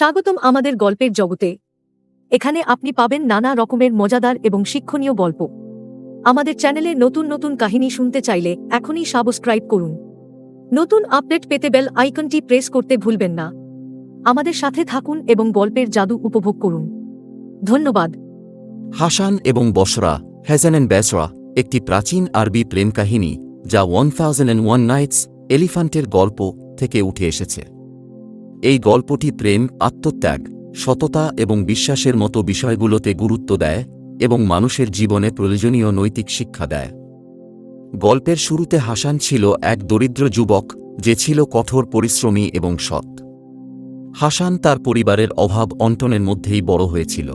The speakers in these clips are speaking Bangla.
স্বাগতম আমাদের গল্পের জগতে। এখানে আপনি পাবেন নানা রকমের মজাদার এবং শিক্ষণীয় গল্প। আমাদের চ্যানেলে নতুন নতুন কাহিনী শুনতে চাইলে এখনই সাবস্ক্রাইব করুন। নতুন আপডেট পেতে বেল আইকনটি প্রেস করতে ভুলবেন না। আমাদের সাথে থাকুন এবং গল্পের জাদু উপভোগ করুন। ধন্যবাদ। হাসান এবং বসরা হ্যাজান অ্যান্ড ব্যাসরা একটি প্রাচীন আরবি প্রেম কাহিনী যা one thousand and one nights এলিফ্যান্টের গল্প থেকে উঠে এসেছে। এই গল্পটি প্রেম, আত্মত্যাগ, সততা এবং বিশ্বাসের মতো বিষয়গুলোতে গুরুত্ব দেয় এবং মানুষের জীবনে প্রয়োজনীয় নৈতিক শিক্ষা দেয়। গল্পের শুরুতে হাসান ছিল এক দরিদ্র যুবক যে ছিল কঠোর পরিশ্রমী এবং সৎ। হাসান তার পরিবারের অভাব অন্টনের মধ্যেই বড় হয়েছিল।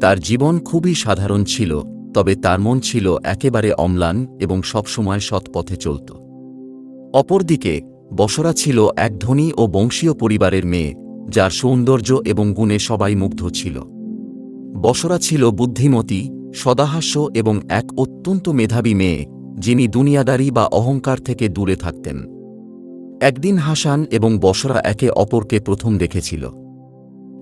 তার জীবন খুবই সাধারণ ছিল, তবে তার মন ছিল একেবারে অম্লান এবং সবসময় সৎ পথে চলত। অপরদিকে বসরা ছিল এক ধনী ও বংশীয় পরিবারের মেয়ে, যার সৌন্দর্য এবং গুণে সবাই মুগ্ধ ছিল। বসরা ছিল বুদ্ধিমতী, সদাহাস্য এবং এক অত্যন্ত মেধাবী মেয়ে, যিনি দুনিয়াদারি বা অহংকার থেকে দূরে থাকতেন। একদিন হাসান এবং বসরা একে অপরকে প্রথম দেখেছিল।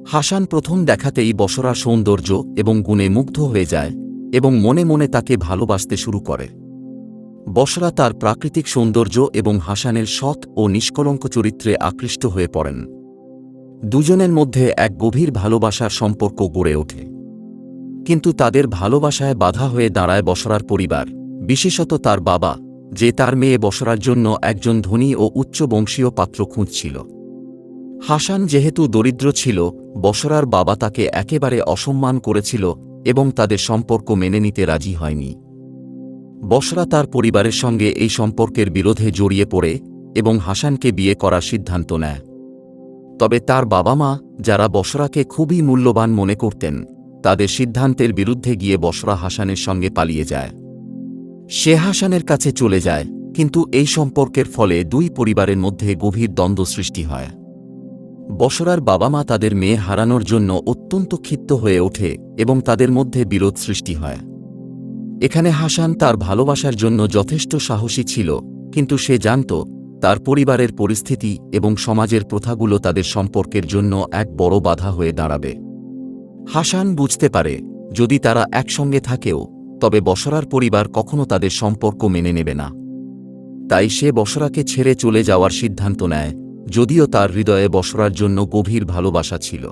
হাসান প্রথম দেখাতেই বসরার সৌন্দর্য এবং গুণে মুগ্ধ হয়ে যায় এবং মনে মনে তাকে ভালোবাসতে শুরু করে। বসরা তার প্রাকৃতিক সৌন্দর্য এবং হাসানের সৎ ও নিষ্কলঙ্ক চরিত্রে আকৃষ্ট হয়ে পড়েন। দুজনের মধ্যে এক গভীর ভালোবাসার সম্পর্ক গড়ে ওঠে। কিন্তু তাদের ভালোবাসায় বাধা হয়ে দাঁড়ায় বসরার পরিবার, বিশেষত তার বাবা, যে তার মেয়ে বসরার জন্য একজন ধনী ও উচ্চ বংশীয় পাত্র খুঁজছিল। হাসান যেহেতু দরিদ্র ছিল, বসরার বাবা তাকে একেবারে অসম্মান করেছিল এবং তাদের সম্পর্ক মেনে নিতে রাজি হয়নি। বসরা তার পরিবারের সঙ্গে এই সম্পর্কের বিরোধে জড়িয়ে পড়ে এবং হাসানকে বিয়ে করার সিদ্ধান্ত নেয়। তবে তার বাবা মা যারা বসরাকে খুবই মূল্যবান মনে করতেন, তাদের সিদ্ধান্তের বিরুদ্ধে গিয়ে বসরা হাসানের সঙ্গে পালিয়ে যায়। সে হাসানের কাছে চলে যায়, কিন্তু এই সম্পর্কের ফলে দুই পরিবারের মধ্যে গভীর দ্বন্দ্ব সৃষ্টি হয়। বসরার বাবা মা তাদের মেয়ে হারানোর জন্য অত্যন্ত ক্ষিপ্ত হয়ে ওঠে এবং তাদের মধ্যে বিরোধ সৃষ্টি হয়। এখানে হাসান তার ভালোবাসার জন্য যথেষ্ট সাহসী ছিল, কিন্তু সে জানত, তার পরিবারের পরিস্থিতি এবং সমাজের প্রথাগুলো তাদের সম্পর্কের জন্য এক বড় বাধা হয়ে দাঁড়াবে। হাসান বুঝতে পারে, যদি তারা একসঙ্গে থাকেও, তবে বসরার পরিবার কখনো তাদের সম্পর্ক মেনে নেবে না। তাই সে বসরাকে ছেড়ে চলে যাওয়ার সিদ্ধান্ত নেয়, যদিও তার হৃদয়ে বসরার জন্য গভীর ভালোবাসা ছিল।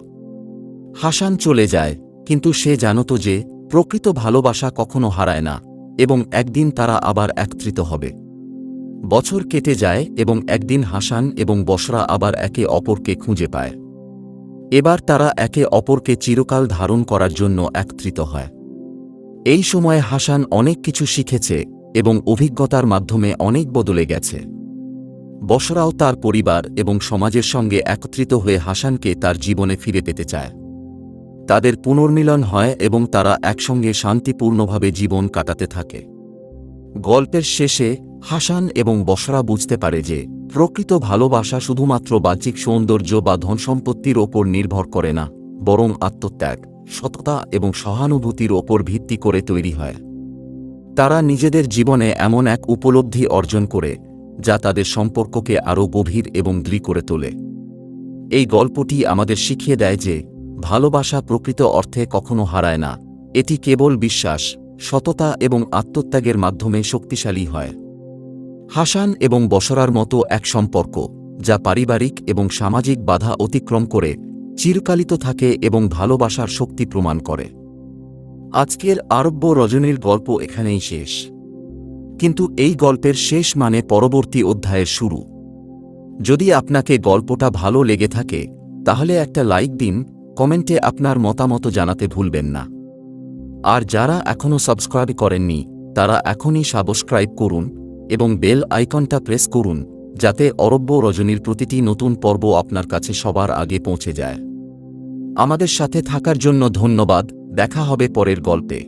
হাসান চলে যায়, কিন্তু সে জানত যে প্রকৃত ভালোবাসা কখনো হারায় না, এবং একদিন তারা আবার একত্রিত হবে। বছর কেটে যায় এবং একদিন হাসান এবং বসরা আবার একে অপরকে খুঁজে পায়। এবার তারা একে অপরকে চিরকাল ধারণ করার জন্য একত্রিত হয়। এই সময়ে হাসান অনেক কিছু শিখেছে এবং অভিজ্ঞতার মাধ্যমে অনেক বদলে গেছে। বসরাও তার পরিবার এবং সমাজের সঙ্গে একত্রিত হয়ে হাসানকে তার জীবনে ফিরে পেতে চায়। তাদের পুনর্মিলন হয় এবং তারা একসঙ্গে শান্তিপূর্ণভাবে জীবন কাটাতে থাকে। গল্পের শেষে হাসান এবং বসরা বুঝতে পারে যে, প্রকৃত ভালোবাসা শুধুমাত্র বাহ্যিক সৌন্দর্য বা ধনসম্পত্তির ওপর নির্ভর করে না, বরং আত্মত্যাগ, সততা এবং সহানুভূতির ওপর ভিত্তি করে তৈরি হয়। তারা নিজেদের জীবনে এমন এক উপলব্ধি অর্জন করে, যা তাদের সম্পর্ককে আরও গভীর এবং দৃঢ় করে তোলে। এই গল্পটি আমাদের শিখিয়ে দেয় যে ভালোবাসা প্রকৃত অর্থে কখনো হারায় না। এটি কেবল বিশ্বাস, সততা এবং আত্মত্যাগের মাধ্যমে শক্তিশালী হয়। হাসান এবং বসরার মতো এক সম্পর্ক, যা পারিবারিক এবং সামাজিক বাধা অতিক্রম করে, চিরকালিত থাকে এবং ভালোবাসার শক্তি প্রমাণ করে। আজকের আরব্য রজনীর গল্প এখানেই শেষ। কিন্তু এই গল্পের শেষ মানে পরবর্তী অধ্যায়ের শুরু। যদি আপনাকে গল্পটা ভালো লেগে থাকে, তাহলে একটা লাইক দিন কমেন্টে আপনার মতামত জানাতে ভুলবেন না। আর যারা এখনও সাবস্ক্রাইব করেননি, তারা এখনই সাবস্ক্রাইব করুন এবং বেল আইকনটা প্রেস করুন, যাতে অরব্য রজনীর প্রতিটি নতুন পর্ব আপনার কাছে সবার আগে পৌঁছে যায়। আমাদের সাথে থাকার জন্য ধন্যবাদ, দেখা হবে পরের গল্পে।